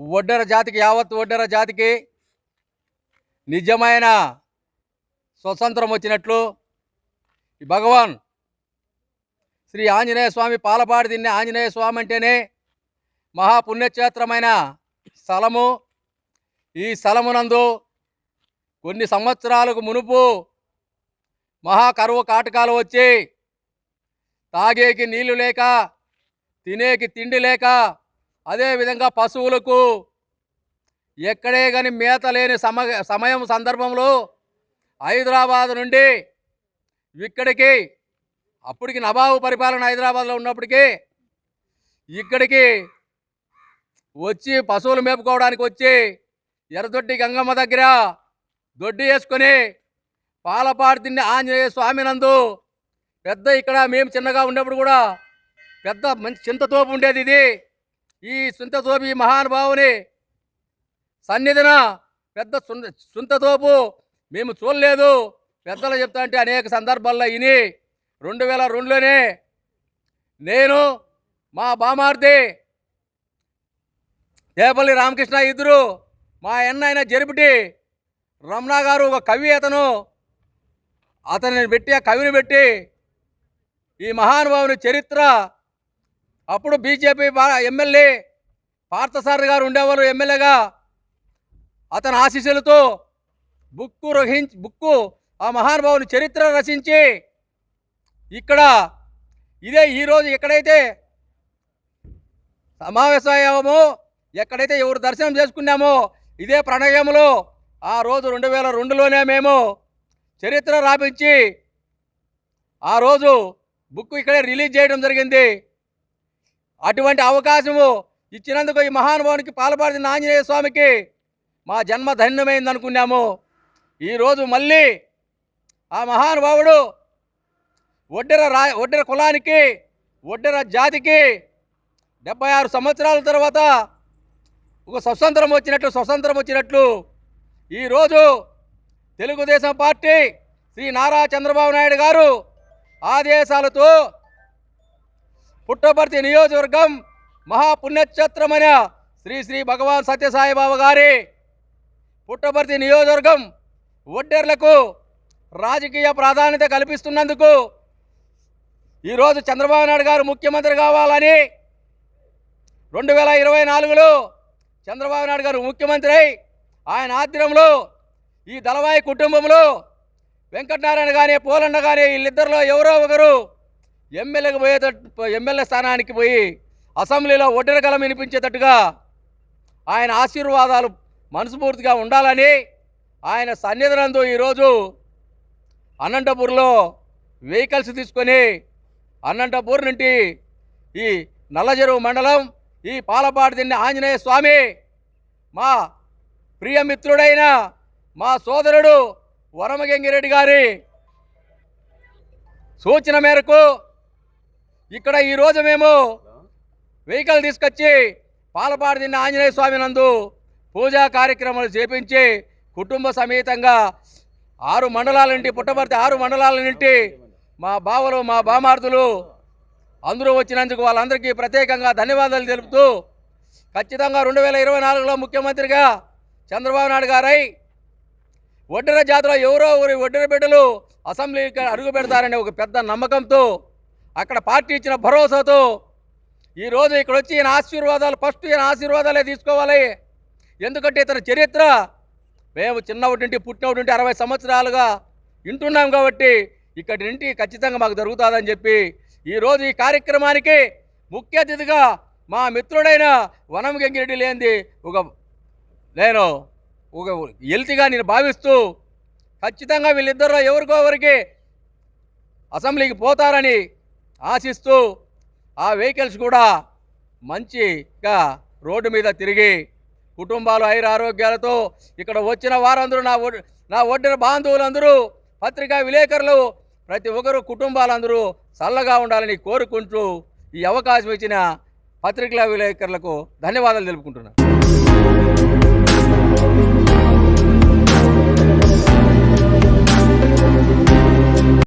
ఒడ్డర జాతికి యావత్ ఒడ్డర జాతికి నిజమైన స్వతంత్రం వచ్చినట్లు ఈ భగవాన్ శ్రీ ఆంజనేయ స్వామి పాలపాడి తిన్న ఆంజనేయ స్వామి అంటేనే మహాపుణ్యక్షేత్రమైన స్థలము. ఈ స్థలమునందు కొన్ని సంవత్సరాలకు మునుపు మహా కరువు కాటకాలు వచ్చి తాగేకి నీళ్ళు లేక తినేకి తిండి లేక అదేవిధంగా పశువులకు ఎక్కడే కానీ మేత లేని సమ సమయం సందర్భంలో హైదరాబాద్ నుండి ఇక్కడికి అప్పటికి నవాబు పరిపాలన హైదరాబాద్లో ఉన్నప్పటికీ ఇక్కడికి వచ్చి పశువులు మేపుకోవడానికి వచ్చి ఎర్రదొడ్డి గంగమ్మ దగ్గర దొడ్డి వేసుకొని పాలపాడు తిండి ఆంజనేయ స్వామి నందు పెద్ద ఇక్కడ మేము చిన్నగా ఉన్నప్పుడు కూడా పెద్ద మంచి చింతతోపు ఉండేది ఇది. ఈ సుంతతోపి ఈ మహానుభావుని సన్నిధిన పెద్ద సుంతతోపు మేము చూడలేదు. పెద్దలు చెప్తా అంటే అనేక సందర్భాల్లో ఇని రెండు వేల రెండులోనే నేను మా బామార్ది దేపల్లి రామకృష్ణ ఇద్దరు మా అన్న ఆయన జరిపిటి రమణ గారు ఒక కవి అతను అతనిని పెట్టి ఆ కవిని పెట్టి ఈ మహానుభావుని చరిత్ర అప్పుడు బీజేపీ ఎమ్మెల్యే పార్థసారథి గారు ఉండేవారు ఎమ్మెల్యేగా. అతని ఆశీస్సులతో బుక్కు రహించి బుక్కు ఆ మహానుభావుని చరిత్ర రచించి ఇక్కడ ఇదే ఈరోజు ఎక్కడైతే సమావేశమో ఎక్కడైతే ఎవరు దర్శనం చేసుకున్నామో ఇదే ప్రణయంలో ఆ రోజు రెండు వేల రెండులోనే మేము చరిత్ర రాపించి ఆ రోజు బుక్ ఇక్కడే రిలీజ్ చేయడం జరిగింది. అటువంటి అవకాశము ఇచ్చినందుకు ఈ మహానుభావునికి పాల్పడిన ఆంజనేయ స్వామికి మా జన్మ ధన్యమైంది అనుకున్నాము ఈరోజు మళ్ళీ ఆ మహానుభావుడు ఒడ్డెర రా ఒడ్డెర కులానికి ఒడ్డెర జాతికి డెబ్బై ఆరు సంవత్సరాల తర్వాత ఒక స్వతంత్రం వచ్చినట్లు స్వతంత్రం వచ్చినట్లు ఈరోజు తెలుగుదేశం పార్టీ శ్రీ నారా చంద్రబాబు నాయుడు గారు ఆదేశాలతో పుట్టపర్తి నియోజకవర్గం మహాపుణ్యక్షేత్రమైన శ్రీ శ్రీ భగవాన్ సత్యసాయిబాబు గారి పుట్టపర్తి నియోజకవర్గం ఒడ్డెర్లకు రాజకీయ ప్రాధాన్యత కల్పిస్తున్నందుకు ఈరోజు చంద్రబాబు నాయుడు గారు ముఖ్యమంత్రి కావాలని రెండు వేల ఇరవై నాలుగులో చంద్రబాబు నాయుడు గారు ముఖ్యమంత్రి అయి ఆయన ఆధ్వర్యంలో ఈ దళవాయి కుటుంబంలో వెంకటనారాయణ కానీ పోలన్న కానీ వీళ్ళిద్దరిలో ఎవరో ఒకరు ఎమ్మెల్యేకి పోయేటట్టు ఎమ్మెల్యే స్థానానికి పోయి అసెంబ్లీలో ఒడ్డెరగలం వినిపించేటట్టుగా ఆయన ఆశీర్వాదాలు మనస్ఫూర్తిగా ఉండాలని ఆయన సన్నిధానంతో ఈరోజు అనంతపూర్లో వెహికల్స్ తీసుకొని అనంతపూర్ నుండి ఈ నల్లజెరువు మండలం ఈ పాలపాడు తిన్న ఆంజనేయ స్వామి మా ప్రియమిత్రుడైన మా సోదరుడు వరమగంగిరెడ్డి గారి సూచన మేరకు ఇక్కడ ఈరోజు మేము వెహికల్ తీసుకొచ్చి పాలపాడు తిన్న ఆంజనేయ స్వామి నందు పూజా కార్యక్రమాలు చేపించి కుటుంబ సమేతంగా ఆరు మండలాల నుండి పుట్టపర్తి ఆరు మండలాల నుండి మా బావలు మా బామార్దులు అందరూ వచ్చినందుకు వాళ్ళందరికీ ప్రత్యేకంగా ధన్యవాదాలు తెలుపుతూ ఖచ్చితంగా రెండు వేల ఇరవై నాలుగులో ముఖ్యమంత్రిగా చంద్రబాబు నాయుడు గారై ఒడ్డెర జాతర ఎవరో ఊరి ఒడ్డెర బిడ్డలు అసెంబ్లీకి అడుగు పెడతారనే ఒక పెద్ద నమ్మకంతో అక్కడ పార్టీ ఇచ్చిన భరోసాతో ఈరోజు ఇక్కడ వచ్చి ఈయన ఆశీర్వాదాలు ఫస్ట్ ఈయన ఆశీర్వాదాలే తీసుకోవాలి. ఎందుకంటే ఇతని చరిత్ర మేము చిన్నప్పటి నుండి పుట్టినప్పటి నుండి అరవై సంవత్సరాలుగా వింటున్నాం కాబట్టి ఇక్కడి నుండి ఖచ్చితంగా మాకు జరుగుతుందని చెప్పి ఈరోజు ఈ కార్యక్రమానికి ముఖ్య అతిథిగా మా మిత్రుడైన వనం గంగిరెడ్డి లేనిది ఒక నేను ఒక ఎల్తిగా నేను భావిస్తూ ఖచ్చితంగా వీళ్ళిద్దరిలో ఎవరికో ఎవరికి అసెంబ్లీకి పోతారని ఆశిస్తూ ఆ వెహికల్స్ కూడా మంచిగా రోడ్డు మీద తిరిగి కుటుంబాలు ఐర ఆరోగ్యాలతో ఇక్కడ వచ్చిన వారందరూ నా నా ఒడ్డిన బాంధవులందరూ పత్రికా విలేకరులు ప్రతి ఒక్కరు కుటుంబాలందరూ చల్లగా ఉండాలని కోరుకుంటూ ఈ అవకాశం ఇచ్చిన పత్రికా విలేకరులకు ధన్యవాదాలు తెలుపుకుంటున్నాను.